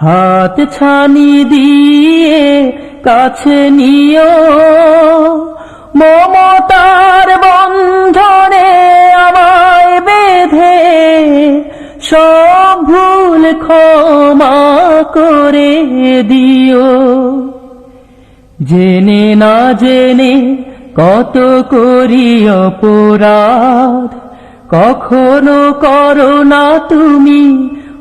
হাত ছানি দিয়ে কাছে নিও। মমতার বন্ধনে আমায় বেঁধে সব ভুল ক্ষমা করে দিও। জেনে না জেনে কত করি অপরাধ, কখনো করো না তুমি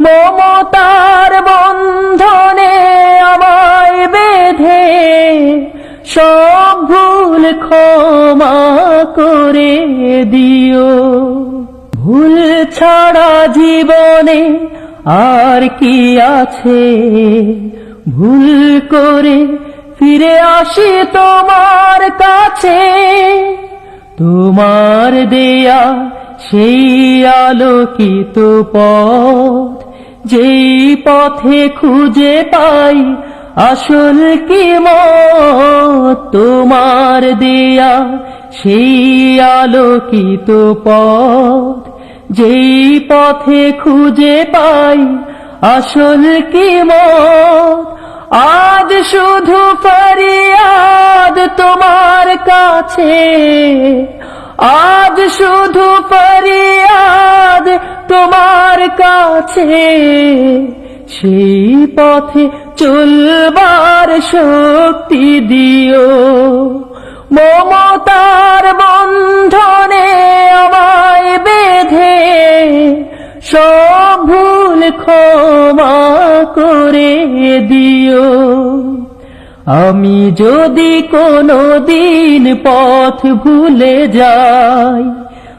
মমতার বন্ধনে আমায় বেঁধে সব ভুল ক্ষমা করে দিও। ভুল ছাড়া জীবনে আর কি আছে? ভুল করে ফিরে আসি তোমার কাছে। তোমার দেয়া সেই আলোকিত পথ যেই পথে খুঁজে পাই, আসল কি তোমার দেয়া? সেই আলোকিত পথ যেই পথে খুঁজে পাই, আসল কি আজ শুধু ফরিয়াদ তোমার কাছে, আজ শুধু ফরিয়াদ তোমার কাছে সেই পথে চলবার শক্তি দিও। মমতার বন্ধনে আমায় বেঁধে সব ভুল ক্ষমা করে দিও। আমি যদি কোনো দিন পথ ভুলে যাই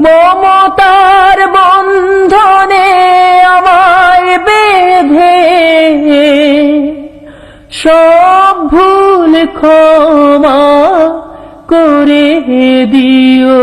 মমতার বন্ধনে আমায় বেঁধে। সব ভুল ক্ষমা করে দিও।